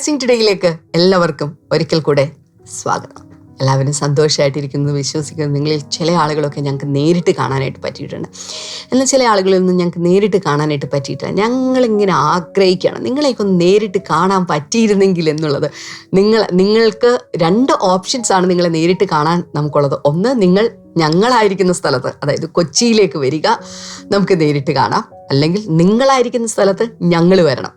Blessing ടുഡേയിലേക്ക് എല്ലാവർക്കും ഒരിക്കൽ കൂടെ സ്വാഗതം. എല്ലാവരും സന്തോഷമായിട്ടിരിക്കുന്നത് വിശ്വസിക്കുന്നു. നിങ്ങളിൽ ചില ആളുകളൊക്കെ ഞങ്ങൾക്ക് നേരിട്ട് കാണാനായിട്ട് പറ്റിയിട്ടുണ്ട്. എന്നാൽ ചില ആളുകളിൽ നിന്നും ഞങ്ങൾക്ക് നേരിട്ട് കാണാനായിട്ട് പറ്റിയിട്ടില്ല. ഞങ്ങളിങ്ങനെ ആഗ്രഹിക്കുകയാണ്. നിങ്ങളെയൊക്കെ നേരിട്ട് കാണാൻ പറ്റിയിരുന്നെങ്കിൽ എന്നുള്ളത് നിങ്ങൾ നിങ്ങൾക്ക് രണ്ട് ഓപ്ഷൻസ് ആണ് നിങ്ങളെ നേരിട്ട് കാണാൻ നമുക്കുള്ളത്. ഒന്ന് നിങ്ങൾ ഞങ്ങളായിരിക്കുന്ന സ്ഥലത്ത് അതായത് കൊച്ചിയിലേക്ക് വരിക നമുക്ക് നേരിട്ട് കാണാം. അല്ലെങ്കിൽ നിങ്ങളായിരിക്കുന്ന സ്ഥലത്ത് ഞങ്ങൾ വരണം.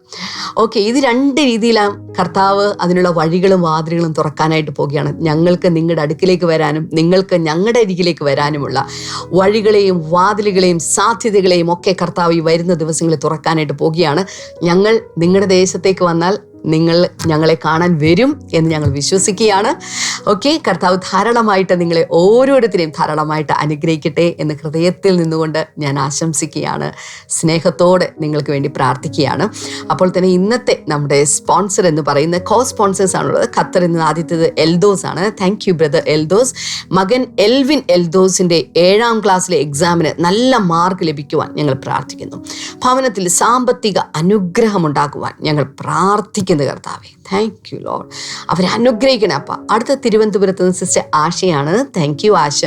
ഓക്കെ ഇത് രണ്ട് രീതിയിലാണ് കർത്താവ് അതിനുള്ള വഴികളും വാതിലുകളും തുറക്കാനായിട്ട് പോവുകയാണ്. ഞങ്ങൾക്ക് നിങ്ങളുടെ അടുക്കിലേക്ക് വരാനും നിങ്ങൾക്ക് ഞങ്ങളുടെ അരികിലേക്ക് വരാനുമുള്ള വഴികളെയും വാതിലുകളെയും സാധ്യതകളെയും ഒക്കെ കർത്താവ് ഈ വരുന്ന ദിവസങ്ങളിൽ തുറക്കാനായിട്ട് പോവുകയാണ്. ഞങ്ങൾ നിങ്ങളുടെ ദേശത്തേക്ക് വന്നാൽ നിങ്ങൾ ഞങ്ങളെ കാണാൻ വരും എന്ന് ഞങ്ങൾ വിശ്വസിക്കുകയാണ്. ഓക്കെ കർത്താവ് ധാരാളമായിട്ട് നിങ്ങളെ ഓരോരുത്തരെയും ധാരാളമായിട്ട് അനുഗ്രഹിക്കട്ടെ എന്ന് ഹൃദയത്തിൽ നിന്നുകൊണ്ട് ഞാൻ ആശംസിക്കുകയാണ്. സ്നേഹത്തോടെ നിങ്ങൾക്ക് വേണ്ടി പ്രാർത്ഥിക്കുകയാണ്. അപ്പോൾ തന്നെ ഇന്നത്തെ നമ്മുടെ സ്പോൺസർ എന്ന് പറയുന്ന കോ സ്പോൺസേഴ്സ് ആണുള്ളത്. ഖത്തർ നിന്ന് ആദ്യത്തേത് എൽദോസ് ആണ്. Thank you brother Eldhose. മകൻ എൽവിൻ എൽദോസിന്റെ ഏഴാം ക്ലാസ്സിലെ എക്സാമിന് നല്ല മാർക്ക് ലഭിക്കുവാൻ ഞങ്ങൾ പ്രാർത്ഥിക്കുന്നു. ഭവനത്തിൽ സാമ്പത്തിക അനുഗ്രഹം ഉണ്ടാകുവാൻ ഞങ്ങൾ പ്രാർത്ഥിക്കുന്നു. കർത്താവെ. താങ്ക് യു ലോഡ് അവരെ അനുഗ്രഹിക്കണേ അപ്പ. അടുത്ത തിരുവനന്തപുരത്ത് നിന്ന് സിസ്റ്റർ ആശയാണ്. Thank you Asha.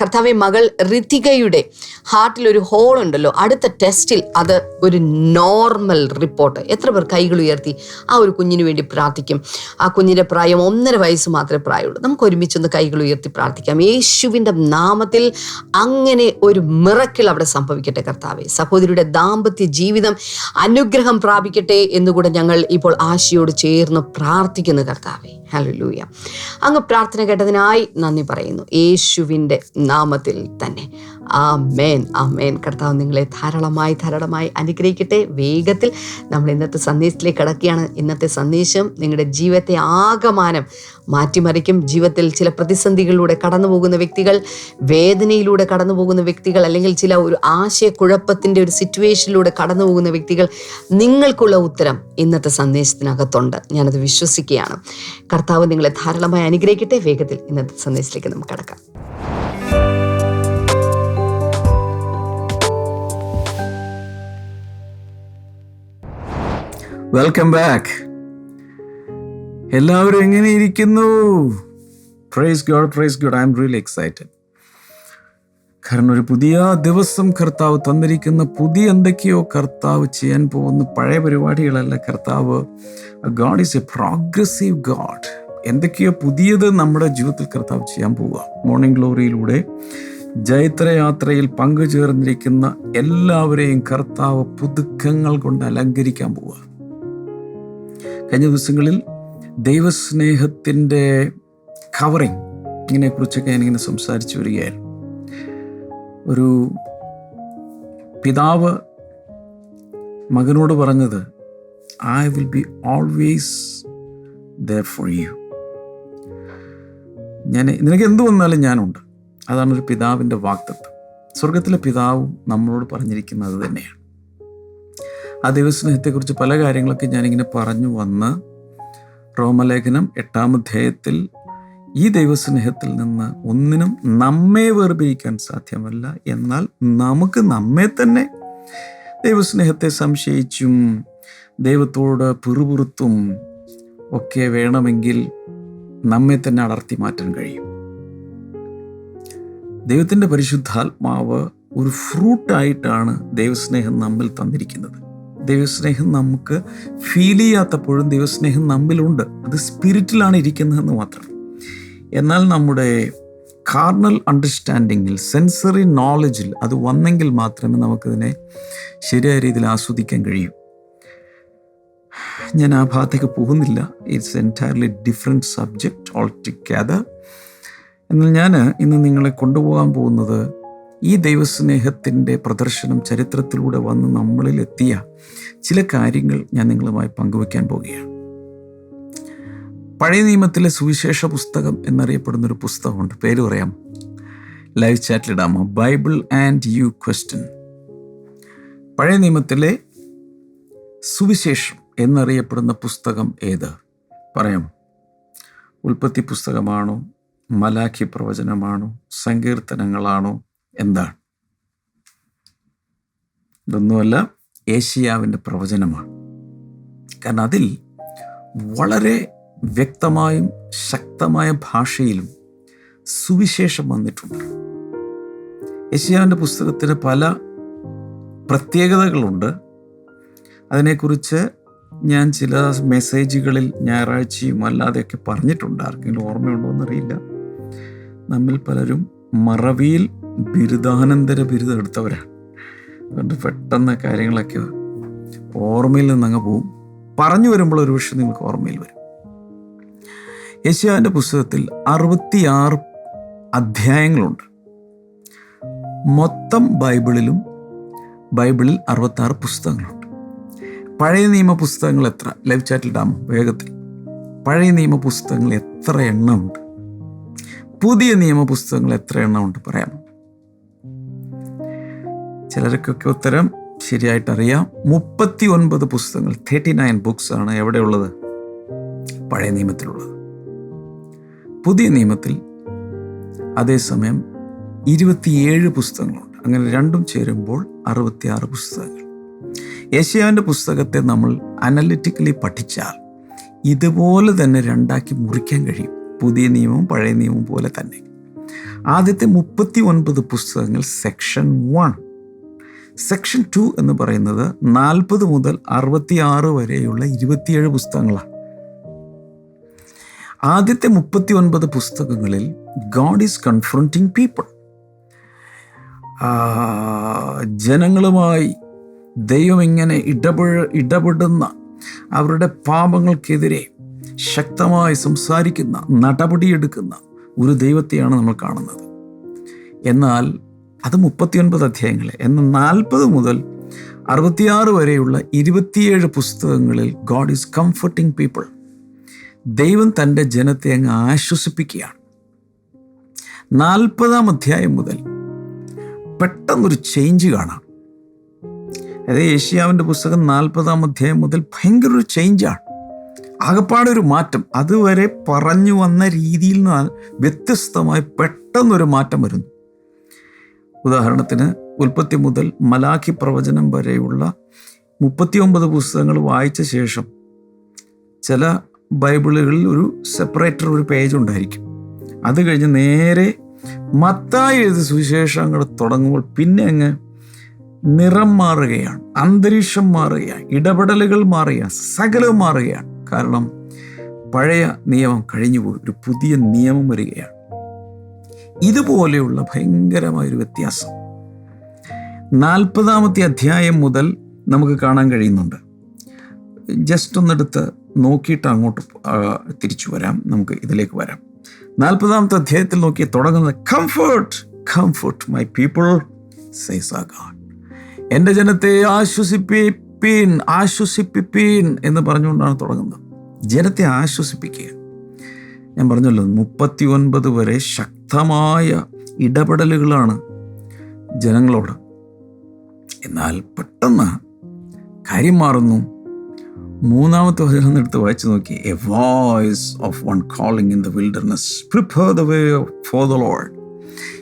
കർത്താവെ മകൾ ഋതികയുടെ ഹാർട്ടിൽ ഒരു ഹോൾ ഉണ്ടല്ലോ. അടുത്ത ടെസ്റ്റിൽ അത് ഒരു നോർമൽ റിപ്പോർട്ട് എത്ര പേർ കൈകൾ ഉയർത്തി ആ ഒരു കുഞ്ഞിന് വേണ്ടി പ്രാർത്ഥിക്കും. ആ കുഞ്ഞിന്റെ പ്രായം ഒന്നര വയസ്സ് മാത്രമേ പ്രായമുള്ളൂ. നമുക്ക് ഒരുമിച്ചൊന്ന് കൈകൾ ഉയർത്തി പ്രാർത്ഥിക്കാം. യേശുവിന്റെ നാമത്തിൽ അങ്ങനെ ഒരു മിറക്കിൾ അവിടെ സംഭവിക്കട്ടെ കർത്താവെ. സഹോദരിയുടെ ദാമ്പത്യ ജീവിതം അനുഗ്രഹം പ്രാപിക്കട്ടെ എന്നുകൂടെ ഞങ്ങൾ ഇപ്പോൾ ആശയോട് ചേർന്ന് പ്രാർത്ഥിക്കുന്നു കർത്താവെ. ലൂയ അങ്ങ് പ്രാർത്ഥന കേട്ടതിനായി നന്ദി പറയുന്നു. യേശുവിന്റെ നാമത്തിൽ തന്നെ. ആ മേൻ ആ മേൻ കർത്താവ് നിങ്ങളെ ധാരാളമായി ധാരാളമായി അനുഗ്രഹിക്കട്ടെ. വേഗത്തിൽ നമ്മൾ ഇന്നത്തെ സന്ദേശത്തിലേക്ക് കടക്കുകയാണ്. ഇന്നത്തെ സന്ദേശം നിങ്ങളുടെ ജീവിതത്തെ ആകമാനം മാറ്റിമറിക്കും. ജീവിതത്തിൽ ചില പ്രതിസന്ധികളിലൂടെ കടന്നു പോകുന്ന വ്യക്തികൾ വേദനയിലൂടെ കടന്നു പോകുന്ന വ്യക്തികൾ അല്ലെങ്കിൽ ചില ഒരു ആശയക്കുഴപ്പത്തിന്റെ ഒരു സിറ്റുവേഷനിലൂടെ കടന്നു പോകുന്ന വ്യക്തികൾ നിങ്ങൾക്കുള്ള ഉത്തരം ഇന്നത്തെ സന്ദേശത്തിനകത്തുണ്ട്. ഞാനത് വിശ്വസിക്കുകയാണ്. കർത്താവ് നിങ്ങളെ ധാരാളമായി അനുഗ്രഹിക്കട്ടെ. വേഗത്തിൽ ഇന്നത്തെ സന്ദേശത്തിലേക്ക് നമുക്ക് കടക്കാം. വെൽക്കം ബാക്ക് എല്ലാവരും എങ്ങനെ ഇരിക്കുന്നു? Praise God praise God I'm really excited കാരണം ഒരു പുതിയ ദിവസം കർത്താവ് തന്നിരിക്കുന്ന പുതിയ എന്തൊക്കെയോ കർത്താവ് ചെയ്യാൻ പോകുന്ന പഴയ പരിപാടികളല്ല കർത്താവ്. God is a progressive God എന്തൊക്കെയോ പുതിയത് നമ്മുടെ ജീവിതത്തിൽ കർത്താവ് ചെയ്യാൻ പോവുക. മോർണിംഗ് ഗ്ലോറിയിലൂടെ ജൈത്രയാത്രയിൽ പങ്കുചേർന്നിരിക്കുന്ന എല്ലാവരെയും കർത്താവ് പുതുക്കങ്ങൾ കൊണ്ട് അലങ്കരിക്കാൻ പോവുക. കഴിഞ്ഞ ദിവസങ്ങളിൽ ദൈവസ്നേഹത്തിന്റെ കവറിങ് ഇതിനെക്കുറിച്ചൊക്കെ ഞാനിങ്ങനെ സംസാരിച്ചു വരികയായിരുന്നു. ഒരു പിതാവ് മകനോട് പറഞ്ഞത് I will be always there for you ഞാൻ നിനക്ക് എന്ത് വന്നാലും ഞാനുണ്ട്. അതാണ് ഒരു പിതാവിന്റെ വാക്തത്വം. സ്വർഗത്തിലെ പിതാവും നമ്മളോട് പറഞ്ഞിരിക്കുന്നത് തന്നെയാണ്. ആ ദൈവസ്നേഹത്തെക്കുറിച്ച് പല കാര്യങ്ങളൊക്കെ ഞാനിങ്ങനെ പറഞ്ഞു വന്ന് റോമലേഖനം എട്ടാം അധ്യായത്തിൽ ഈ ദൈവസ്നേഹത്തിൽ നിന്ന് ഒന്നിനും നമ്മെ വേർപിരിക്കാൻ സാധ്യമല്ല. എന്നാൽ നമുക്ക് നമ്മെ തന്നെ ദൈവസ്നേഹത്തെ സംശയിച്ചും ദൈവത്തോട് പിറുപുറുത്തും ഒക്കെ വേണമെങ്കിൽ നമ്മെ തന്നെ അടർത്തി മാറ്റാൻ കഴിയും. ദൈവത്തിന്റെ പരിശുദ്ധാത്മാവ് ഒരു ഫ്രൂട്ടായിട്ടാണ് ദൈവസ്നേഹം നമ്മിൽ തന്നിരിക്കുന്നത്. ദൈവസ്നേഹം നമുക്ക് ഫീൽ ചെയ്യാത്തപ്പോഴും ദൈവസ്നേഹം നമ്മിലുണ്ട്. അത് സ്പിരിറ്റിലാണ് ഇരിക്കുന്നതെന്ന് മാത്രം. എന്നാൽ നമ്മുടെ കാർണൽ അണ്ടർസ്റ്റാൻഡിങ്ങിൽ സെൻസറി നോളജിൽ അത് വന്നെങ്കിൽ മാത്രമേ നമുക്കതിനെ ശരിയായ രീതിയിൽ ആസ്വദിക്കാൻ കഴിയൂ. ഞാൻ ആ ഭാഗത്തേക്ക് പോകുന്നില്ല. It's entirely different subject all ടിക്കാതെ എന്നാൽ ഞാൻ ഇന്ന് നിങ്ങളെ കൊണ്ടുപോകാൻ പോകുന്നത് ഈ ദൈവസ്നേഹത്തിന്റെ പ്രദർശനം ചരിത്രത്തിലൂടെ വന്ന് നമ്മളിൽ എത്തിയ ചില കാര്യങ്ങൾ ഞാൻ നിങ്ങളുമായി പങ്കുവയ്ക്കാൻ പോവുകയാണ്. പഴയ നിയമത്തിലെ സുവിശേഷ പുസ്തകം എന്നറിയപ്പെടുന്നൊരു പുസ്തകമുണ്ട്. പേര് പറയാം. ലൈവ് ചാറ്റിലിടാമോ ബൈബിൾ ആൻഡ് യു ക്വസ്റ്റ്യൻ പഴയ നിയമത്തിലെ സുവിശേഷം എന്നറിയപ്പെടുന്ന പുസ്തകം ഏത്? പറയാം. ഉൽപ്പത്തി പുസ്തകമാണോ? മലാഖി പ്രവചനമാണോ? സങ്കീർത്തനങ്ങളാണോ? എന്താണ്? ഇതൊന്നുമല്ല ഏഷ്യാവിന്റെ പ്രവചനമാണ്. കാരണം അതിൽ വളരെ വ്യക്തമായും ശക്തമായ ഭാഷയിലും സുവിശേഷം വന്നിട്ടുണ്ട്. യശയാവിന്റെ പുസ്തകത്തിന് പല പ്രത്യേകതകളുണ്ട്. അതിനെക്കുറിച്ച് ഞാൻ ചില മെസ്സേജുകളിൽ ഞായറാഴ്ചയും അല്ലാതെയൊക്കെ പറഞ്ഞിട്ടുണ്ട്. ആർക്കെങ്കിലും ഓർമ്മയുണ്ടോ എന്നറിയില്ല. നമ്മിൽ പലരും മറവിയിൽ ബിരുദാനന്തര ബിരുദം എടുത്തവരാണ് അതുകൊണ്ട് പെട്ടെന്ന് കാര്യങ്ങളൊക്കെ ഓർമ്മയിൽ നിന്നങ്ങ് പോവും. പറഞ്ഞു വരുമ്പോൾ ഒരു പക്ഷേ നിങ്ങൾക്ക് ഓർമ്മയിൽ വരും. യശുവിന്റെ പുസ്തകത്തിൽ അറുപത്തിയാറ് അധ്യായങ്ങളുണ്ട്. മൊത്തം ബൈബിളിലും ബൈബിളിൽ അറുപത്താറ് പുസ്തകങ്ങളുണ്ട്. പഴയ നിയമ പുസ്തകങ്ങൾ എത്ര? ലൈവ് ചാറ്റിൽ ഇടാമോ? വേഗത്തിൽ. പഴയ നിയമ പുസ്തകങ്ങൾ എത്ര എണ്ണമുണ്ട് പുതിയ നിയമ പുസ്തകങ്ങൾ എത്ര എണ്ണമുണ്ട് പറയാമോ? ചിലർക്കൊക്കെ ഉത്തരം ശരിയായിട്ടറിയാം. മുപ്പത്തി ഒൻപത് പുസ്തകങ്ങൾ തേർട്ടി നയൻ ബുക്സ് ആണ് എവിടെയുള്ളത്? പഴയ നിയമത്തിലുള്ളത്. പുതിയ നിയമത്തിൽ അതേസമയം ഇരുപത്തിയേഴ് പുസ്തകങ്ങളുണ്ട്. അങ്ങനെ രണ്ടും ചേരുമ്പോൾ അറുപത്തിയാറ് പുസ്തകങ്ങൾ. യേശയാവിന്റെ പുസ്തകത്തെ നമ്മൾ അനലിറ്റിക്കലി പഠിച്ചാൽ ഇതുപോലെ തന്നെ രണ്ടാക്കി മുറിക്കാൻ കഴിയും. പുതിയ നിയമവും പഴയ നിയമവും പോലെ തന്നെ. ആദ്യത്തെ മുപ്പത്തി ഒൻപത് പുസ്തകങ്ങൾ സെക്ഷൻ വൺ സെക്ഷൻ ടു എന്ന് പറയുന്നത് നാൽപ്പത് മുതൽ അറുപത്തിയാറ് വരെയുള്ള ഇരുപത്തിയേഴ് പുസ്തകങ്ങളാണ്. ആദ്യത്തെ മുപ്പത്തി ഒൻപത് പുസ്തകങ്ങളിൽ ഗോഡ് ഈസ് കൺഫ്രണ്ടിങ് പീപ്പിൾ ജനങ്ങളുമായി ദൈവം ഇങ്ങനെ ഇടപെഴ ഇടപെടുന്ന അവരുടെ പാപങ്ങൾക്കെതിരെ ശക്തമായി സംസാരിക്കുന്ന നടപടിയെടുക്കുന്ന ഒരു ദൈവത്തെയാണ് നമ്മൾ കാണുന്നത്. എന്നാൽ അത് മുപ്പത്തിയൊൻപത് അധ്യായങ്ങൾ എന്ന നാൽപ്പത് മുതൽ അറുപത്തിയാറ് വരെയുള്ള ഇരുപത്തിയേഴ് പുസ്തകങ്ങളിൽ ഗോഡ് ഈസ് കംഫർട്ടിംഗ് പീപ്പിൾ ദൈവം തന്റെ ജനത്തെ അങ്ങ് ആശ്വസിപ്പിക്കുകയാണ്. നാൽപ്പതാം അധ്യായം മുതൽ പെട്ടെന്നൊരു ചേഞ്ച് കാണാം. അതായത് ഏഷ്യാവിന്റെ പുസ്തകം നാൽപ്പതാം അധ്യായം മുതൽ ഭയങ്കര ഒരു ചേഞ്ചാണ് ആകപ്പാടെ ഒരു മാറ്റം. അതുവരെ പറഞ്ഞു വന്ന രീതിയിൽ നിന്ന് വ്യത്യസ്തമായി പെട്ടെന്നൊരു മാറ്റം വരുന്നു. ഉദാഹരണത്തിന് ഉൽപ്പത്തി മുതൽ മലാഖി പ്രവചനം വരെയുള്ള മുപ്പത്തിയൊമ്പത് പുസ്തകങ്ങൾ വായിച്ച ശേഷം ചില ബൈബിളുകളിൽ ഒരു സെപ്പറേറ്റർ ഒരു പേജ് ഉണ്ടായിരിക്കും. അത് കഴിഞ്ഞ് നേരെ മത്തായി എഴുതി സുവിശേഷങ്ങൾ തുടങ്ങുമ്പോൾ പിന്നെ അങ്ങ് നിറം മാറുകയാണ് അന്തരീക്ഷം മാറുകയാണ് ഇടപെടലുകൾ മാറുകയാണ് സകലവും മാറുകയാണ്. കാരണം പഴയ നിയമം കഴിഞ്ഞുപോയി ഒരു പുതിയ നിയമം വരികയാണ്. ഇതുപോലെയുള്ള ഭയങ്കരമായൊരു വ്യത്യാസം. നാൽപ്പതാമത്തെ അധ്യായം മുതൽ നമുക്ക് കാണാൻ കഴിയുന്നുണ്ട്. ജസ്റ്റ് ഒന്നെടുത്ത് നോക്കിയിട്ട് അങ്ങോട്ട് തിരിച്ചു വരാം. നമുക്ക് ഇതിലേക്ക് വരാം. നാൽപ്പതാമത്തെ അധ്യായത്തിൽ നോക്കി തുടങ്ങുന്നത് comfort comfort my people says ആ ഗാഡ് എന്റെ ജനത്തെ ആശ്വസിപ്പിപ്പീൻ ആശ്വസിപ്പിപ്പീൻ എന്ന് പറഞ്ഞുകൊണ്ടാണ് തുടങ്ങുന്നത്. ജനത്തെ ആശ്വസിപ്പിക്കുക. ഞാൻ പറഞ്ഞല്ലോ മുപ്പത്തി ഒൻപത് വരെ ശക്തമായ ഇടപെടലുകളാണ് ജനങ്ങളോട്. എന്നാൽ പെട്ടെന്ന് കാര്യം മാറുന്നു. മൂന്നാമത്തെ വചനം എടുത്ത് വായിച്ചു നോക്കി. A voice of one calling in the wilderness prepare the way for the Lord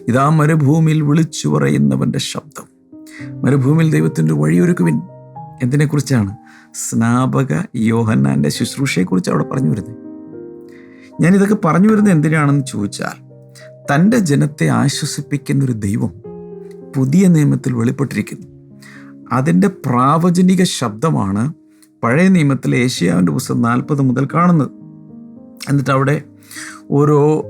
ഇതാ മരുഭൂമിയിൽ വിളിച്ചു പറയുന്നവന്റെ ശബ്ദം. മരുഭൂമിയിൽ ദൈവത്തിന്റെ വഴിയൊരുക്കുവിൻ എന്തിനെക്കുറിച്ചാണ്? സ്നാപക യോഹന്നാന്റെ ശുശ്രൂഷയെക്കുറിച്ച് അവിടെ പറഞ്ഞു വരുന്നത്. ഞാനിതൊക്കെ പറഞ്ഞു വരുന്നത് എന്തിനാണെന്ന് ചോദിച്ചാൽ തന്റെ ജനത്തെ ആശ്വസിപ്പിക്കുന്ന ഒരു ദൈവം പുതിയ നിയമത്തിൽ വെളിപ്പെട്ടിരിക്കുന്നു. അതിന്റെ പ്രാവചനിക ശബ്ദമാണ് പഴയ നിയമത്തിലെ ഏഷ്യാവിന്റെ പുസ്തകം നാൽപ്പത് മുതൽ കാണുന്നത്. എന്നിട്ട് അവിടെ ഓരോ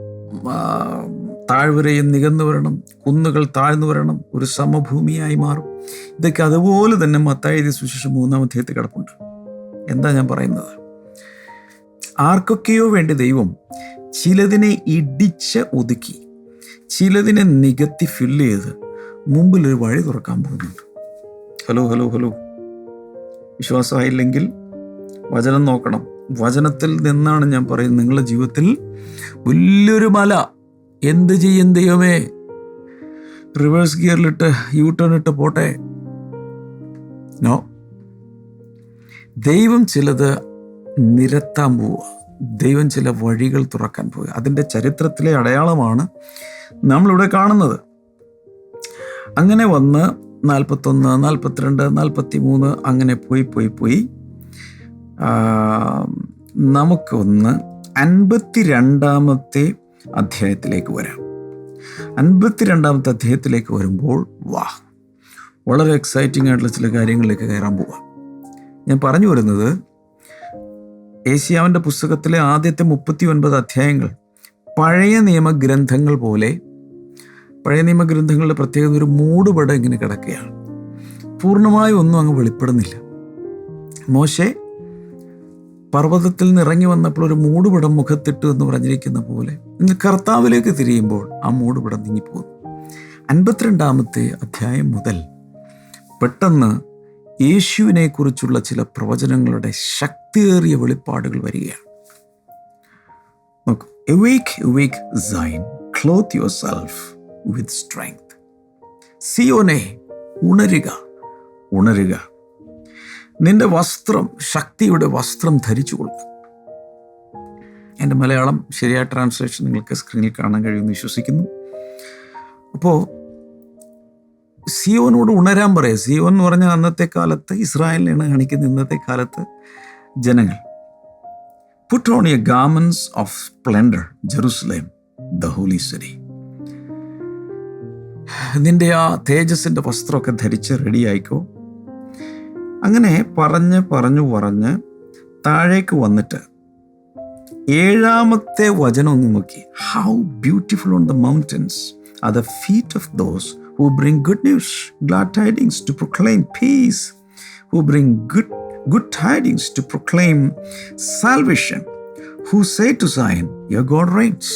താഴ്വരയും നികന്നു വരണം കുന്നുകൾ താഴ്ന്നു വരണം ഒരു സമഭൂമിയായി മാറും. ഇതൊക്കെ അതുപോലെ തന്നെ മത്തായ സുശേഷം മൂന്നാം അധ്യായത്തിൽ കിടപ്പുണ്ട്. എന്താ ഞാൻ പറയുന്നത്? ആർക്കൊക്കെയോ വേണ്ടി ദൈവം ചിലതിനെ ഇടിച്ച് ഒതുക്കി ചിലതിനെ നികത്തി ഫില്ല് ചെയ്ത് മുമ്പിൽ ഒരു വഴി തുറക്കാൻ പോകുന്നുണ്ട്. Hello hello hello. വിശ്വാസമായില്ലെങ്കിൽ വചനം നോക്കണം. വചനത്തിൽ നിന്നാണ് ഞാൻ പറയുന്നത്. നിങ്ങളുടെ ജീവിതത്തിൽ വലിയൊരു മല. എന്ത് ചെയ്യും ദൈവമേ? റിവേഴ്സ് ഗിയറിലിട്ട് യൂ ടേൺ ഇട്ട് പോട്ടെ? നോ ദൈവം ചിലത് നിരത്താൻ പോവുക. ദൈവം ചില വഴികൾ തുറക്കാൻ പോയി. അതിന്റെ ചരിത്രത്തിലെ അടയാളമാണ് നമ്മളിവിടെ കാണുന്നത്. അങ്ങനെ വന്ന് നാൽപ്പത്തൊന്ന് നാൽപ്പത്തിരണ്ട് നാൽപ്പത്തി മൂന്ന് അങ്ങനെ പോയി പോയി പോയി. നമുക്കൊന്ന് അൻപത്തി രണ്ടാമത്തെ അധ്യായത്തിലേക്ക് വരാം. അൻപത്തി രണ്ടാമത്തെ അധ്യായത്തിലേക്ക് വരുമ്പോൾ വാ വളരെ എക്സൈറ്റിംഗ് ആയിട്ടുള്ള ചില കാര്യങ്ങളിലേക്ക് കയറാൻ പോവാം. ഞാൻ പറഞ്ഞു വരുന്നത് ഏഷ്യാവിന്റെ പുസ്തകത്തിലെ ആദ്യത്തെ മുപ്പത്തി ഒൻപത് അധ്യായങ്ങൾ പഴയ നിയമഗ്രന്ഥങ്ങൾ പോലെ പഴയ നിയമഗ്രന്ഥങ്ങളുടെ പ്രത്യേകത ഒരു മൂടുപടം ഇങ്ങനെ കിടക്കുകയാണ്. പൂർണമായും ഒന്നും അങ്ങ് വെളിപ്പെടുന്നില്ല. മോശെ പർവതത്തിൽ നിന്ന് ഇറങ്ങി വന്നപ്പോൾ ഒരു മൂടുപടം മുഖത്തിട്ടു എന്ന് പറഞ്ഞിരിക്കുന്ന പോലെ ഇന്ന് കർത്താവിലേക്ക് തിരിയുമ്പോൾ ആ മൂടുപടം നീങ്ങിപ്പോകുന്നു. അൻപത്തിരണ്ടാമത്തെ അധ്യായം മുതൽ പെട്ടെന്ന് യേശുവിനെ കുറിച്ചുള്ള ചില പ്രവചനങ്ങളുടെ ശക്തിയേറിയ വെളിപ്പാടുകൾ വരികയാണ്. Awake awake Zion clothe with strength ഉണരുക ഉണരുക. നിന്റെ വസ്ത്രം ശക്തിയുടെ വസ്ത്രം ധരിച്ചു കൊള്ളുക. എന്റെ മലയാളം ശരിയായ ട്രാൻസ്ലേഷൻ നിങ്ങൾക്ക് സ്ക്രീനിൽ കാണാൻ കഴിയുമെന്ന് വിശ്വസിക്കുന്നു. അപ്പോൾ സിയോനോട് ഉണരാൻ പറയാം. സിയോൻ എന്ന് പറഞ്ഞാൽ അന്നത്തെ കാലത്ത് ഇസ്രായേലിനാണ് കാണിക്കുന്ന ഇന്നത്തെ കാലത്ത് ജനങ്ങൾ. Put on a garments of splendour Jerusalem the holy city നിന്റെ ആ തേജസ്സിന്റെ വസ്ത്രമൊക്കെ ധരിച്ച് റെഡിയായിക്കോ അങ്ങനെ പറഞ്ഞ് പറഞ്ഞു പറഞ്ഞ് താഴേക്ക് വന്നിട്ട് ഏഴാമത്തെ വചനം ഒന്ന് നോക്കി. How beautiful on the mountains are the feet of those who bring good news, glad tidings to proclaim peace, who bring good, good tidings to proclaim salvation, who say to Zion, Your God reigns.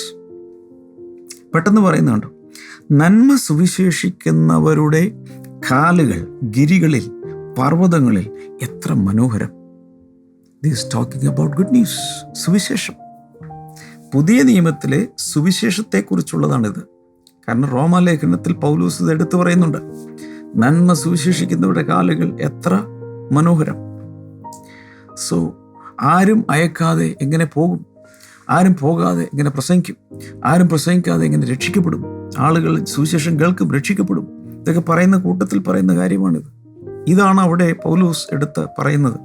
പെട്ടെന്ന് പറയുന്നുണ്ട് നന്മ സുവിശേഷിക്കുന്നവരുടെ കാലുകൾ ഗിരികളിൽ പർവതങ്ങളിൽ എത്ര മനോഹരം this talking about good news സുവിശേഷം പുതിയ നിയമത്തിലെ സുവിശേഷത്തെക്കുറിച്ചുള്ളതാണിത് കാരണം റോമാലേഖനത്തിൽ പൗലൂസ് ഇത് എടുത്തു പറയുന്നുണ്ട്. നന്മ സുവിശേഷിക്കുന്നവരുടെ കാലുകൾ എത്ര മനോഹരം. സോ ആരും അയക്കാതെ എങ്ങനെ പോകും? ആരും പോകാതെ എങ്ങനെ പ്രസംഗിക്കും? ആരും പ്രസംഗിക്കാതെ എങ്ങനെ രക്ഷിക്കപ്പെടും? ആളുകൾ സുവിശേഷം കേൾക്കും രക്ഷിക്കപ്പെടും. ഇതൊക്കെ പറയുന്ന കൂട്ടത്തിൽ പറയുന്ന കാര്യമാണിത്. ഇതാണ് അവിടെ പൗലൂസ് എടുത്ത് പറയുന്നത്.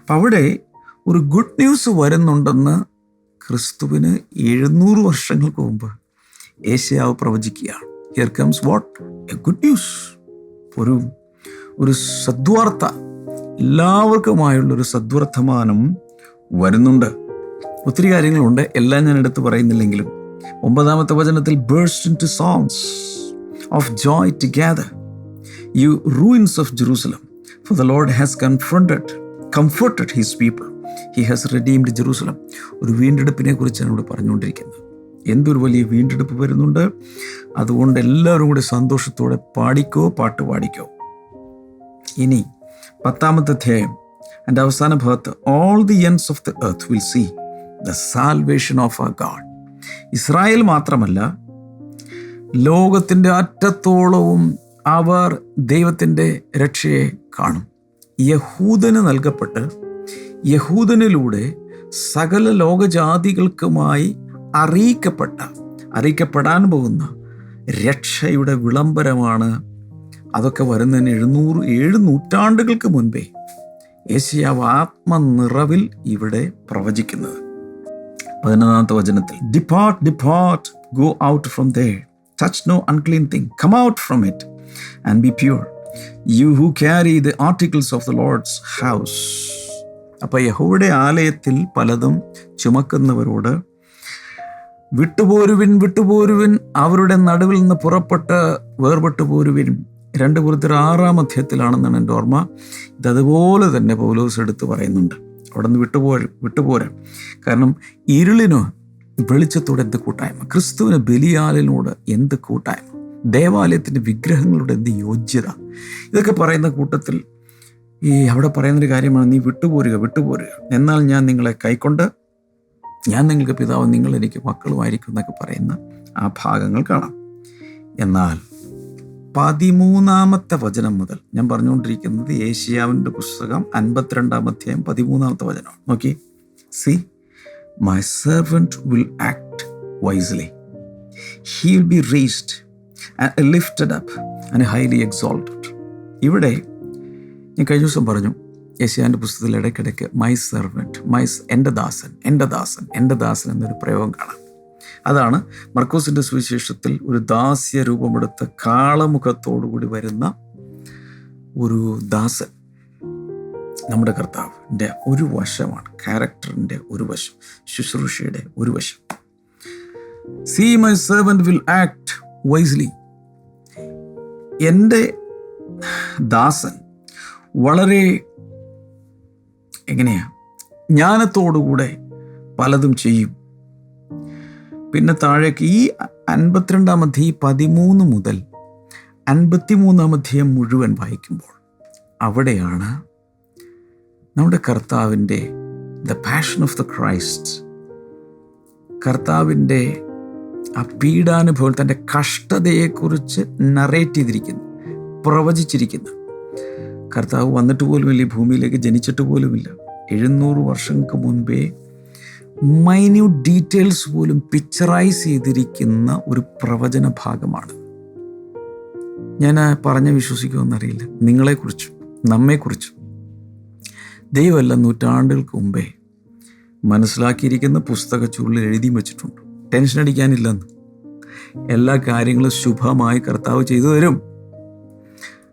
അപ്പം അവിടെ ഒരു ഗുഡ് ന്യൂസ് വരുന്നുണ്ടെന്ന് ക്രിസ്തുവിന് എഴുന്നൂറ് വർഷങ്ങൾക്ക് മുമ്പ് ഏഷ്യാവ് പ്രവചിക്കുകയാണ്. Here comes what a good news ഒരു ഒരു സദ്വാർത്ത എല്ലാവർക്കുമായുള്ളൊരു സദ്വർത്തമാനം വരുന്നുണ്ട്. ഒത്തിരി കാര്യങ്ങളുണ്ട്. എല്ലാം ഞാൻ എടുത്ത് പറയുന്നില്ലെങ്കിലും. ഒമ്പതാമത്തെ വചനത്തിൽ burst into songs of joy together you ruins of Jerusalem for the Lord has confronted comforted his people he has redeemed Jerusalem ഒരു വീണ്ടെടുപ്പിനെ കുറിച്ചാണ് ഇവിടെ പറഞ്ഞുകൊണ്ടിരിക്കുന്നത് എന്തൊരു വലിയ വീണ്ടെടുപ്പ് വരുന്നുണ്ട്. അതുകൊണ്ട് എല്ലാവരും കൂടി സന്തോഷത്തോടെ പാടിക്കോ പാട്ട് പാടിക്കോ. ഇനി പത്താമത്തെ അധ്യായം. എന്റെ അവസാന ഭാഗത്ത് all the ends of the earth will see the salvation of our God Israel മാത്രമല്ല ലോകത്തിന്റെ അറ്റത്തോളവും അവർ ദൈവത്തിന്റെ രക്ഷയെ കാണും. യഹൂദന് നൽകപ്പെട്ട് യഹൂദനിലൂടെ സകല ലോകജാതികൾക്കുമായി അറിയിക്കപ്പെട്ട അറിയിക്കപ്പെടാൻ പോകുന്ന രക്ഷയുടെ വിളംബരമാണ്. അതൊക്കെ വരുന്നതിന് എഴുന്നൂറ് ഏഴ് നൂറ്റാണ്ടുകൾക്ക് മുൻപേ ഏഷ്യാവ് ആത്മനിറവിൽ ഇവിടെ പ്രവചിക്കുന്നത്. പതിനൊന്നാമത്തെ വചനത്തിൽ depart depart go out from there touch no unclean thing come out from it and be pure you who carry the articles of the Lord's house അപ്പോൾ യഹോയുടെ ആലയത്തിൽ പലതും ചുമക്കുന്നവരോട് വിട്ടുപോരുവിൻ വിട്ടുപോരുവിൻ അവരുടെ നടുവിൽ നിന്ന് പുറപ്പെട്ട് വേർപെട്ടു പോരുവിൻ. രണ്ട് കുറത്തിൽ ആറാം അധ്യായത്തിലാണെന്നാണ് എന്റെ ഓർമ്മ. ഇതതുപോലെ തന്നെ പൗലോസ് എടുത്ത് പറയുന്നുണ്ട്. അവിടെ നിന്ന് വിട്ടുപോ വിട്ടുപോരാ കാരണം ഇരുളിനോ വെളിച്ചത്തോടെ എന്ത് കൂട്ടായ്മ? ക്രിസ്തുവിന് ബലിയാലിനോട് എന്ത് കൂട്ടായ്മ? ദേവാലയത്തിന്റെ വിഗ്രഹങ്ങളുടെ എന്ത് യോഗ്യത ഇതൊക്കെ പറയുന്ന കൂട്ടത്തിൽ ഈ അവിടെ പറയുന്നൊരു കാര്യമാണ് നീ വിട്ടുപോരുക വിട്ടുപോരുക. എന്നാൽ ഞാൻ നിങ്ങളെ കൈക്കൊണ്ട് ഞാൻ നിങ്ങൾക്ക് പിതാവ് നിങ്ങൾ എനിക്ക് മക്കളുമായിരിക്കും എന്നൊക്കെ പറയുന്ന ആ ഭാഗങ്ങൾ കാണാം. എന്നാൽ പതിമൂന്നാമത്തെ വചനം മുതൽ ഞാൻ പറഞ്ഞുകൊണ്ടിരിക്കുന്നത് ഏഷ്യാവിന്റെ പുസ്തകം അൻപത്തിരണ്ടാം അധ്യായം പതിമൂന്നാമത്തെ വചനം നോക്കി. See my servant will act wisely he will be raised lifted up and highly exalted ഇവിടെ ഞാൻ കഴിഞ്ഞ ദിവസം പറഞ്ഞു യശയാന്റെ പുസ്തകത്തിൽ ഇടയ്ക്കിടയ്ക്ക് മൈ സെർവന്റ് മൈ എന്റെ ദാസൻ എന്റെ ദാസൻ എന്റെ ദാസൻ എന്നൊരു പ്രയോഗം കാണാം. അതാണ് മർക്കോസിന്റെ സുവിശേഷത്തിൽ ഒരു ദാസ്യ രൂപമെടുത്ത് കാളമുഖത്തോടുകൂടി വരുന്ന ഒരു ദാസൻ. നമ്മുടെ കർത്താവിന്റെ ഒരു വശമാണ് ക്യാരക്ടറിന്റെ ഒരു വശം ശുശ്രൂഷയുടെ ഒരു വശം. See my servant will act wisely എന്റെ ദാസൻ വളരെ എങ്ങനെയാ? ജ്ഞാനത്തോടുകൂടെ പലതും ചെയ്യും. പിന്നെ താഴേക്ക് ഈ അൻപത്തിരണ്ടാം അധ്യയം പതിമൂന്ന് മുതൽ അൻപത്തിമൂന്നാം അധ്യയം മുഴുവൻ വായിക്കുമ്പോൾ അവിടെയാണ് നമ്മുടെ കർത്താവിന്റെ the passion of the Christ കർത്താവിന്റെ ആ പീഡാനുഭവം തന്റെ കഷ്ടതയെക്കുറിച്ച് നറേറ്റ് ചെയ്തിരിക്കുന്നു പ്രവചിച്ചിരിക്കുന്നു. കർത്താവ് വന്നിട്ട് പോലുമില്ല ഈ ഭൂമിയിലേക്ക് ജനിച്ചിട്ട് പോലുമില്ല. എഴുന്നൂറ് വർഷങ്ങൾക്ക് മുൻപേ മൈന്യൂട്ട് ഡീറ്റെയിൽസ് പോലും പിക്ചറൈസ് ചെയ്തിരിക്കുന്ന ഒരു പ്രവചന ഭാഗമാണ്. ഞാൻ പറഞ്ഞ് വിശ്വസിക്കുമെന്നറിയില്ല നിങ്ങളെക്കുറിച്ചും നമ്മെക്കുറിച്ചും. ദൈവമല്ല നൂറ്റാണ്ടുകൾക്ക് മുമ്പേ മനസ്സിലാക്കിയിരിക്കുന്ന പുസ്തക ചുരുളിൽ എഴുതി വെച്ചിട്ടുണ്ട്. ടെൻഷൻ അടിക്കാനില്ലെന്ന്. എല്ലാ കാര്യങ്ങളും ശുഭമായി കർത്താവ് ചെയ്തു തരും.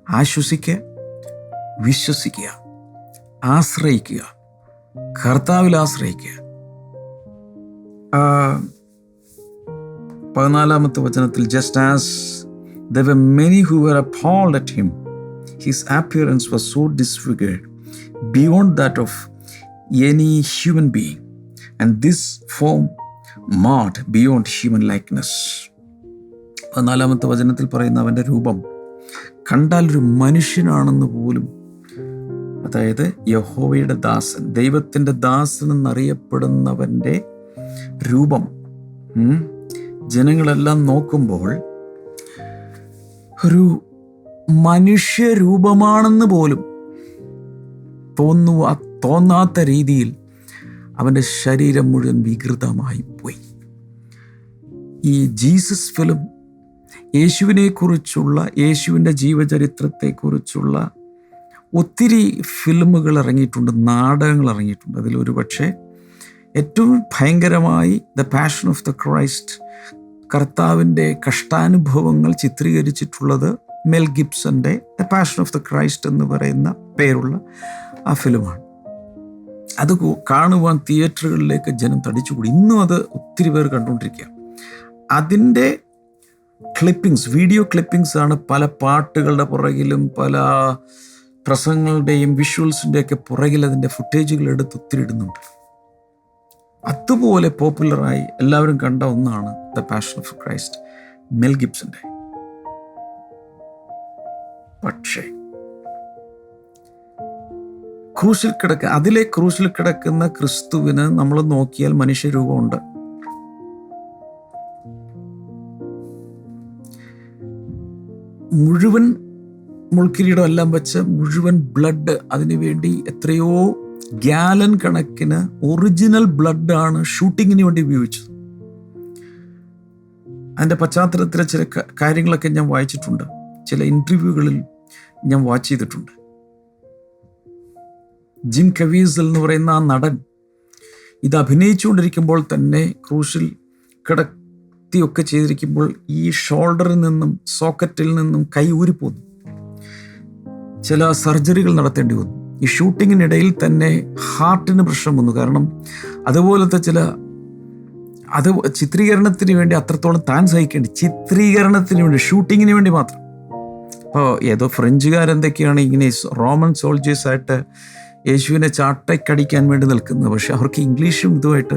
ആശ്വസിക്കുക വിശ്വസിക്കുക ആശ്രയിക്കുക കർത്താവിൽ ആശ്രയിക്കുക. പതിനാലാമത്തെ വചനത്തിൽ just as there many who were appalled at him his appearance was so disfigured beyond that of any human being and this form marred beyond human likeness പതിനാലാമത്തെ വചനത്തിൽ പറയുന്ന അവന്റെ രൂപം കണ്ടാൽ ഒരു മനുഷ്യനാണെന്ന് പോലും അതായത് യഹോവയുടെ ദാസൻ ദൈവത്തിന്റെ ദാസൻ എന്നറിയപ്പെടുന്നവന്റെ രൂപം. ജനങ്ങളെല്ലാം നോക്കുമ്പോൾ ഒരു മനുഷ്യരൂപമാണെന്ന് പോലും തോന്നു തോന്നാത്ത രീതിയിൽ അവന്റെ ശരീരം മുഴുവൻ വികൃതമായി പോയി. ഈ ജീസസ് ഫിലിം യേശുവിനെക്കുറിച്ചുള്ള യേശുവിന്റെ ജീവചരിത്രത്തെക്കുറിച്ചുള്ള ഒത്തിരി ഫിലിമുകൾ ഇറങ്ങിയിട്ടുണ്ട് നാടകങ്ങൾ ഇറങ്ങിയിട്ടുണ്ട്. അതിലൊരു പക്ഷേ ഏറ്റവും ഭയങ്കരമായി the passion of the Christ കർത്താവിന്റെ കഷ്ടാനുഭവങ്ങൾ ചിത്രീകരിച്ചിട്ടുള്ളത് Mel ഗിബ്സന്റെ the passion of the Christ എന്ന് പറയുന്ന പേരുള്ള ആ ഫിലിമാണ്. അത് കാണുവാൻ തിയേറ്ററുകളിലേക്ക് ജനം തടിച്ചുകൂടി. ഇന്നും അത് ഒത്തിരി പേർ കണ്ടുകൊണ്ടിരിക്കുക അതിന്റെ ക്ലിപ്പിങ്സ് വീഡിയോ ക്ലിപ്പിങ്സ് ആണ് പല പാട്ടുകളുടെ പുറകിലും പല പ്രസംഗങ്ങളുടെയും വിഷ്വൽസിന്റെയൊക്കെ പുറകിൽ അതിന്റെ ഫുട്ടേജുകൾ എടുത്ത് ഒത്തിരി ഇടുന്നുണ്ട് അതുപോലെ പോപ്പുലറായി എല്ലാവരും കണ്ട ഒന്നാണ് the passion of Christ Mel ഗിബ്സിന്റെ പക്ഷേ ക്രൂശിൽ കിടക്ക അതിലെ ക്രൂശിൽ കിടക്കുന്ന ക്രിസ്തുവിന് നമ്മൾ നോക്കിയാൽ മനുഷ്യരൂപമുണ്ട്. മുഴുവൻ മുൾക്കിരീടം എല്ലാം വെച്ച് മുഴുവൻ ബ്ലഡ് അതിനുവേണ്ടി എത്രയോ ഗ്യാലൻ കണക്കിന് ഒറിജിനൽ ബ്ലഡാണ് ഷൂട്ടിങ്ങിന് വേണ്ടി ഉപയോഗിച്ചത്. അതിന്റെ പശ്ചാത്തലത്തിലെ ചില കാര്യങ്ങളൊക്കെ ഞാൻ വായിച്ചിട്ടുണ്ട്. ചില ഇന്റർവ്യൂകളിൽ ഞാൻ വാച്ച് ചെയ്തിട്ടുണ്ട്. ജിം കവീസൽ എന്ന് പറയുന്ന ആ നടൻ ഇത് അഭിനയിച്ചുകൊണ്ടിരിക്കുമ്പോൾ തന്നെ ക്രൂശിൽ കിടത്തിയൊക്കെ ചെയ്തിരിക്കുമ്പോൾ ഈ ഷോൾഡറിൽ നിന്നും സോക്കറ്റിൽ നിന്നും കൈ ഊരിപ്പോന്നു. ചില സർജറികൾ നടത്തേണ്ടി വന്നു. ഈ ഷൂട്ടിങ്ങിനിടയിൽ തന്നെ ഹാർട്ടിന് പ്രശ്നം വന്നു. കാരണം അതുപോലത്തെ ചില അത് ചിത്രീകരണത്തിന് വേണ്ടി അത്രത്തോളം താൻ സഹിക്കേണ്ടി ചിത്രീകരണത്തിന് വേണ്ടി ഷൂട്ടിങ്ങിന് വേണ്ടി മാത്രം. അപ്പോൾ ഏതോ ഫ്രഞ്ചുകാരെന്തൊക്കെയാണ് ഇങ്ങനെ റോമൻ സോൾജേഴ്സ് ആയിട്ട് യേശുവിനെ ചാട്ടയ്ക്കടിക്കാൻ വേണ്ടി നിൽക്കുന്നത്. പക്ഷെ അവർക്ക് ഇംഗ്ലീഷും ഇതുമായിട്ട്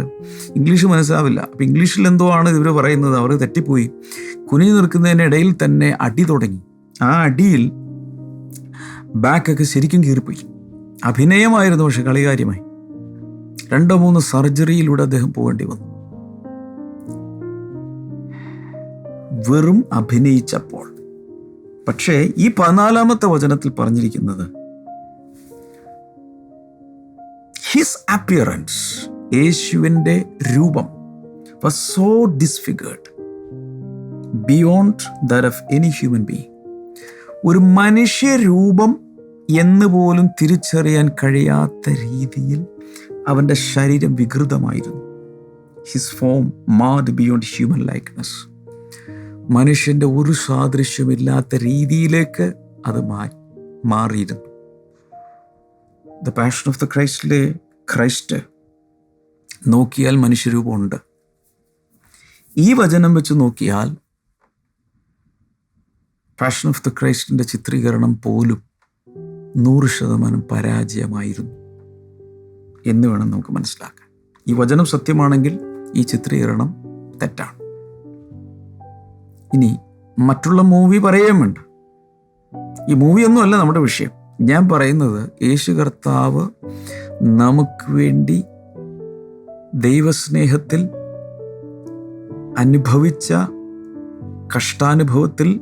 ഇംഗ്ലീഷ് മനസ്സിലാവില്ല. അപ്പം ഇംഗ്ലീഷിൽ എന്തോ ആണ് ഇവർ പറയുന്നത്. അവർ തെറ്റിപ്പോയി. കുനിഞ്ഞു നിൽക്കുന്നതിനിടയിൽ തന്നെ അടി തുടങ്ങി. ആ അടിയിൽ ബാക്കൊക്കെ ശരിക്കും കീറിപ്പോയി. അഭിനയമായിരുന്നു പക്ഷെ കളികാര്യമായി. രണ്ടോ മൂന്ന് സർജറിയിലൂടെ അദ്ദേഹം പോകേണ്ടി വന്നു. വെറും അഭിനയിച്ചപ്പോൾ. പക്ഷേ ഈ പതിനാലാമത്തെ വചനത്തിൽ പറഞ്ഞിരിക്കുന്നത് ഹിസ് അപ്പിയറൻസ് യേശുവിന്റെ രൂപം was disfigured beyond that of any human being ഒരു മനുഷ്യരൂപം എന്ന് പോലും തിരിച്ചറിയാൻ കഴിയാത്ത രീതിയിൽ അവന്റെ ശരീരം വികൃതമായിരുന്നു. His form marred beyond human likeness മനുഷ്യന്റെ ഒരു സാദൃശ്യമില്ലാത്ത രീതിയിലേക്ക് അത് മാറിയിരുന്നു. ദ പാഷൻ ഓഫ് ദ ക്രൈസ്റ്റിലെ ക്രൈസ്റ്റ് നോക്കിയാൽ മനുഷ്യരൂപമുണ്ട്. ഈ വചനം വെച്ച് നോക്കിയാൽ പാഷൻ ഓഫ് ദ ക്രൈസ്റ്റിന്റെ ചിത്രീകരണം പോലും നൂറ് ശതമാനം പരാജയമായിരുന്നു എന്ന് വേണം നമുക്ക് മനസ്സിലാക്കാൻ. ഈ വചനം സത്യമാണെങ്കിൽ ഈ ചിത്രീകരണം തെറ്റാണ്. ഇനി മറ്റുള്ള മൂവി പറയുകയും വേണ്ട. ഈ മൂവിയൊന്നുമല്ല നമ്മുടെ വിഷയം. ഞാൻ പറയുന്നത് യേശു കർത്താവ് നമുക്ക് വേണ്ടി ദൈവസ്നേഹത്തിൽ അനുഭവിച്ച കഷ്ടാനുഭവത്തിൽ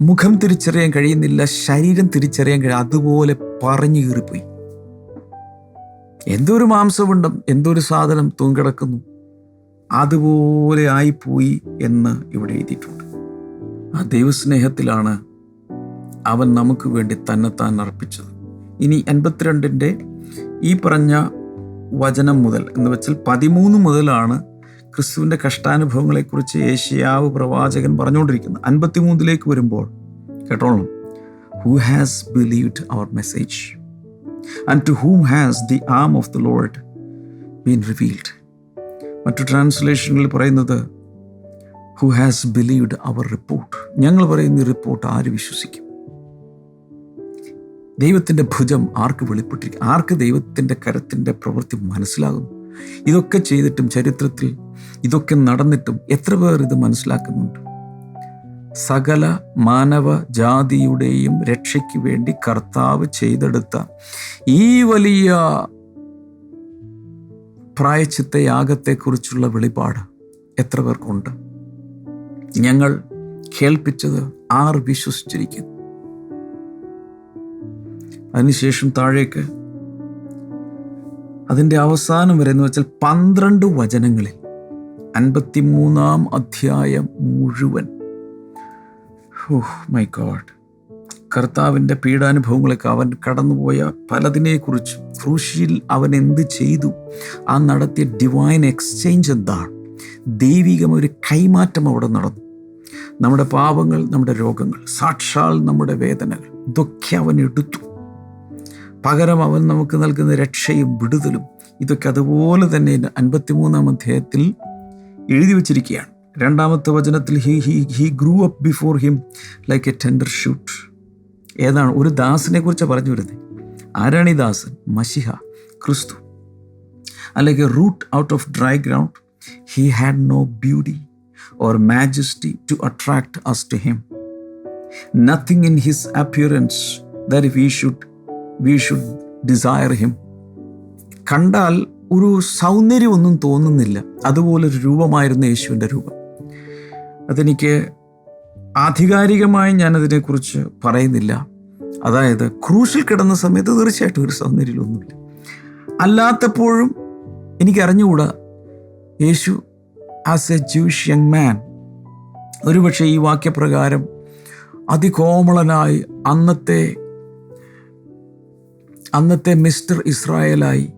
മുഖം തിരിച്ചറിയാൻ കഴിയുന്നില്ല ശരീരം തിരിച്ചറിയാൻ കഴിയും അതുപോലെ പറഞ്ഞു കീറിപ്പോയി. എന്തോ ഒരു മാംസപിണ്ഡം എന്തോ ഒരു സാധനം തൂങ്കിടക്കുന്നു അതുപോലെ ആയിപ്പോയി എന്ന് ഇവിടെ എഴുതിയിട്ടുണ്ട്. ആ ദൈവസ്നേഹത്തിലാണ് അവൻ നമുക്ക് വേണ്ടി തന്നെത്താൻ അർപ്പിച്ചത്. ഇനി എൺപത്തിരണ്ടിന്റെ ഈ പറഞ്ഞ വചനം മുതൽ എന്ന് വെച്ചാൽ പതിമൂന്ന് മുതലാണ് ക്രിസ്തുവിന്റെ കഷ്ടാനുഭവങ്ങളെക്കുറിച്ച് ഏഷ്യാവ് പ്രവാചകൻ പറഞ്ഞുകൊണ്ടിരിക്കുന്നു. അൻപത്തിമൂന്നിലേക്ക് വരുമ്പോൾ കേട്ടോളണം. Who has believed our message and to whom has the arm of the Lord been revealed മറ്റു ട്രാൻസ്ലേഷനിൽ പറയുന്നത് who has believed our report ഞങ്ങൾ പറയുന്ന റിപ്പോർട്ട് ആര് വിശ്വസിക്കും? ദൈവത്തിന്റെ ഭുജം ആർക്ക് വെളിപ്പെട്ടിരിക്കും? ആർക്ക് ദൈവത്തിന്റെ കരത്തിന്റെ പ്രവൃത്തി മനസ്സിലാകുന്നു? ഇതൊക്കെ ചെയ്തിട്ടും ചരിത്രത്തിൽ ഇതൊക്കെ നടന്നിട്ടും എത്ര പേർ ഇത് മനസ്സിലാക്കുന്നുണ്ട്? സകല മാനവ ജാതിയുടെയും രക്ഷയ്ക്ക് വേണ്ടി കർത്താവ് ചെയ്തെടുത്ത ഈ വലിയ പ്രായച്ചിത്ത യാഗത്തെക്കുറിച്ചുള്ള വെളിപാട് എത്ര പേർക്കുണ്ട്? ഞങ്ങൾ കേൾപ്പിച്ചത് ആർ വിശ്വസിച്ചിരിക്കുന്നു. അതിനുശേഷം താഴേക്ക് അതിന്റെ അവസാനം വരെ എന്ന് വെച്ചാൽ പന്ത്രണ്ട് വചനങ്ങളിൽ. അൻപത്തിമൂന്നാം അധ്യായം മുഴുവൻ. ഓഹ് മൈ ഗോഡ് കർത്താവിന്റെ പീഡാനുഭവങ്ങളൊക്കെ അവൻ കടന്നുപോയ പലതിനെക്കുറിച്ച് ക്രൂശിയിൽ അവൻ എന്ത് ചെയ്തു? ആ നടത്തിയ ഡിവൈൻ എക്സ്ചേഞ്ച് എന്താണ്? ദൈവികമൊരു കൈമാറ്റം അവിടെ നടന്നു. നമ്മുടെ പാപങ്ങൾ നമ്മുടെ രോഗങ്ങൾ സാക്ഷാൽ നമ്മുടെ വേദനകൾ ഇതൊക്കെ അവൻ എടുത്തു. പകരം അവൻ നമുക്ക് നൽകുന്ന രക്ഷയും വിടുതലും ഇതൊക്കെ അതുപോലെ തന്നെ അൻപത്തിമൂന്നാം അധ്യായത്തിൽ എഴുതി വച്ചിരിക്കുകയാണ്. രണ്ടാമത്തെ വചനത്തിൽ he he he grew up before him like a tender shoot ഏതാണ്? ഒരു ദാസിനെ കുറിച്ച് പറഞ്ഞു വരുന്നത്. ആരാണ് ഈ ദാസൻ? മഷിഹ ക്രിസ്തു. അല്ലെങ്കിൽ root out of dry ground he had no beauty or majesty to attract us to him nothing in his appearance that we should we should desire him കണ്ടാൽ ഒരു സൗന്ദര്യമൊന്നും തോന്നുന്നില്ല. അതുപോലൊരു രൂപമായിരുന്നു യേശുവിന്റെ രൂപം. അതെനിക്ക് ആധികാരികമായി ഞാനതിനെക്കുറിച്ച് പറയുന്നില്ല. അതായത് ക്രൂശിൽ കിടന്ന സമയത്ത് തീർച്ചയായിട്ടും ഒരു സൗന്ദര്യമൊന്നുമില്ല. അല്ലാത്തപ്പോഴും എനിക്കറിഞ്ഞുകൂടാ യേശു as a Jewish young man ഒരുപക്ഷെ ഈ വാക്യപ്രകാരം അതികോമളനായി അന്നത്തെ അന്നത്തെ മിസ്റ്റർ ഇസ്രായേലായി.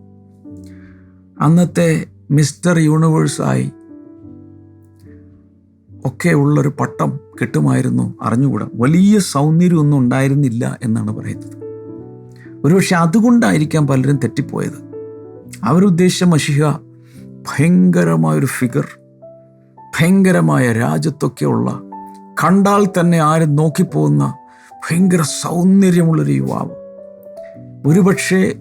അന്നത്തെ മിസ്റ്റർ യൂണിവേഴ്സായി. ഒക്കെ ഉള്ളൊരു പട്ടം കിട്ടുമായിരുന്നു അറിഞ്ഞുകൂടാ. വലിയ സൗന്ദര്യം ഒന്നും ഉണ്ടായിരുന്നില്ല എന്നാണ് പറയുന്നത്. ഒരുപക്ഷെ അതുകൊണ്ടായിരിക്കാം പലരും തെറ്റിപ്പോയത്. അവരുദ്ദേശിച്ച മഷിഹ ഭയങ്കരമായൊരു ഫിഗർ ഭയങ്കരമായ രാജ്യത്തൊക്കെയുള്ള കണ്ടാൽ തന്നെ ആരും നോക്കിപ്പോകുന്ന ഭയങ്കര സൗന്ദര്യമുള്ളൊരു യുവാവ്. ഒരുപക്ഷെ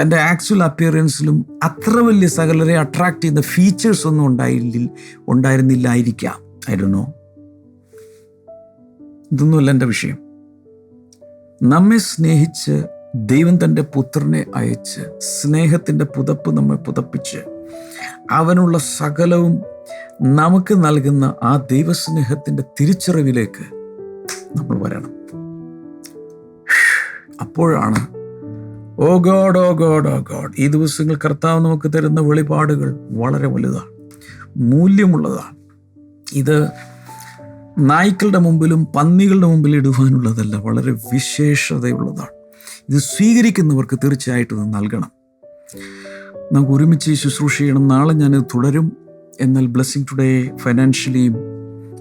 തന്റെ ആക്ച്വൽ അപ്പിയറൻസിലും അത്ര വലിയ സകലരെ അട്രാക്ട് ചെയ്യുന്ന ഫീച്ചേഴ്സ് ഒന്നും ഉണ്ടായില്ല ഉണ്ടായിരുന്നില്ലായിരിക്കാം. ആയിരുന്നോ ഇതൊന്നുമല്ല എന്റെ വിഷയം. നമ്മെ സ്നേഹിച്ച് ദൈവം തന്റെ പുത്രനെ അയച്ച് സ്നേഹത്തിന്റെ പുതപ്പ് നമ്മെ പുതപ്പിച്ച് അവനുള്ള സകലവും നമുക്ക് നൽകുന്ന ആ ദൈവസ്നേഹത്തിന്റെ തിരിച്ചറിവിലേക്ക് നമ്മൾ വരണം. അപ്പോഴാണ് oh God oh God oh God. ഈ ദിവസങ്ങൾ കർത്താവ് നമുക്ക് തരുന്ന വെളിപാടുകൾ വളരെ വലുതാണ്. മൂല്യമുള്ളതാണ്. ഇത് നായ്ക്കളുടെ മുമ്പിലും പന്നികളുടെ മുമ്പിൽ ഇടുവാനുള്ളതല്ല വളരെ വിശേഷതയുള്ളതാണ്. ഇത് സ്വീകരിക്കുന്നവർക്ക് തീർച്ചയായിട്ടും ഇത് നൽകണം. നമുക്ക് ഒരുമിച്ച് ശുശ്രൂഷ ചെയ്യണം. നാളെ ഞാൻ തുടരും. എന്നാൽ ബ്ലെസ്സിങ് ടുഡേ ഫൈനാൻഷ്യലിയും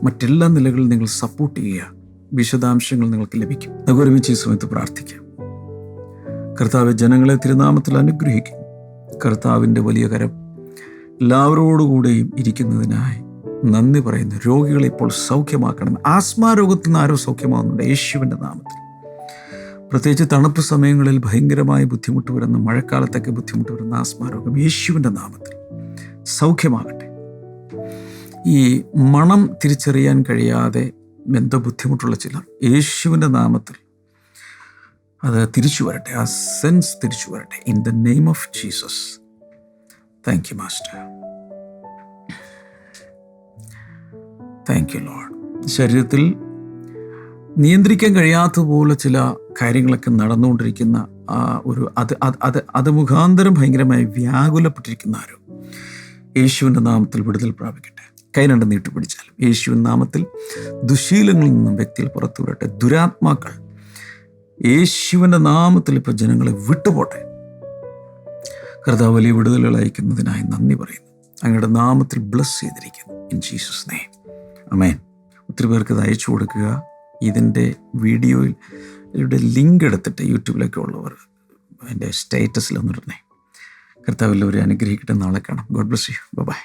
മറ്റെല്ലാ നിലകളിലും നിങ്ങൾ സപ്പോർട്ട് ചെയ്യുക. വിശദാംശങ്ങൾ നിങ്ങൾക്ക് ലഭിക്കും. നമുക്ക് ഒരുമിച്ച് ഈ സമയത്ത് പ്രാർത്ഥിക്കാം. കർത്താവ് ജനങ്ങളെ തിരുനാമത്തിൽ അനുഗ്രഹിക്കും. കർത്താവിന്റെ വലിയ കരം എല്ലാവരോടുകൂടെയും ഇരിക്കുന്നതിനായി നന്ദി പറയുന്നു. രോഗികളെ ഇപ്പോൾ സൗഖ്യമാക്കണം. ആസ്മാ രോഗത്തിൽ നിന്ന് ആരോ സൗഖ്യമാകുന്നുണ്ട്. യേശുവിന്റെ നാമത്തിൽ. പ്രത്യേകിച്ച് തണുപ്പ് സമയങ്ങളിൽ ഭയങ്കരമായി ബുദ്ധിമുട്ട് വരുന്ന മഴക്കാലത്തൊക്കെ ബുദ്ധിമുട്ട് വരുന്ന ആസ്മാ രോഗം യേശുവിന്റെ നാമത്തിൽ. സൗഖ്യമാകട്ടെ. ഈ മണം തിരിച്ചറിയാൻ കഴിയാതെ എന്തോ ബുദ്ധിമുട്ടുള്ള ചിലർ യേശുവിന്റെ നാമത്തിൽ അത് തിരിച്ചു വരട്ടെ. ആ സെൻസ് തിരിച്ചു വരട്ടെ. In the name of Jesus. Thank you master. Thank you Lord ശരീരത്തിൽ നിയന്ത്രിക്കാൻ കഴിയാത്തതുപോലെ ചില കാര്യങ്ങളൊക്കെ നടന്നുകൊണ്ടിരിക്കുന്ന ആ ഒരു അത് അത് അത് മുഖാന്തരം ഭയങ്കരമായി വ്യാകുലപ്പെട്ടിരിക്കുന്ന ആരും യേശുവിന്റെ നാമത്തിൽ വിടുതൽ പ്രാപിക്കട്ടെ. കൈ രണ്ട് നീട്ടിപ്പിടിച്ചാലും യേശുവിൻ നാമത്തിൽ ദുശീലങ്ങളിൽ നിന്നും വ്യക്തിയിൽ പുറത്തു വിടട്ടെ ദുരാത്മാക്കൾ യേശുവിന്റെ നാമത്തിൽ ഇപ്പോൾ ജനങ്ങളെ വിട്ടുപോട്ടെ. കർത്താവ് വലിയ വിടുതലുകൾ അയക്കുന്നതിനായി നന്ദി പറയുന്നു. അങ്ങയുടെ നാമത്തിൽ ബ്ലസ് ചെയ്തിരിക്കുന്നു. ഇൻ ജീസസ് നെയ്മ് അമേൻ ഒത്തിരി പേർക്ക് ഇത് അയച്ചു കൊടുക്കുക. ഇതിന്റെ വീഡിയോയിൽ ഇവിടെ ലിങ്ക് എടുത്തിട്ട് യൂട്യൂബിലൊക്കെ ഉള്ളവർ അതിന്റെ സ്റ്റേറ്റസിലൊന്നിടണേ കർത്താവ് എല്ലാവരും അനുഗ്രഹിക്കട്ടെ. നാളെ കാണാം. God bless you by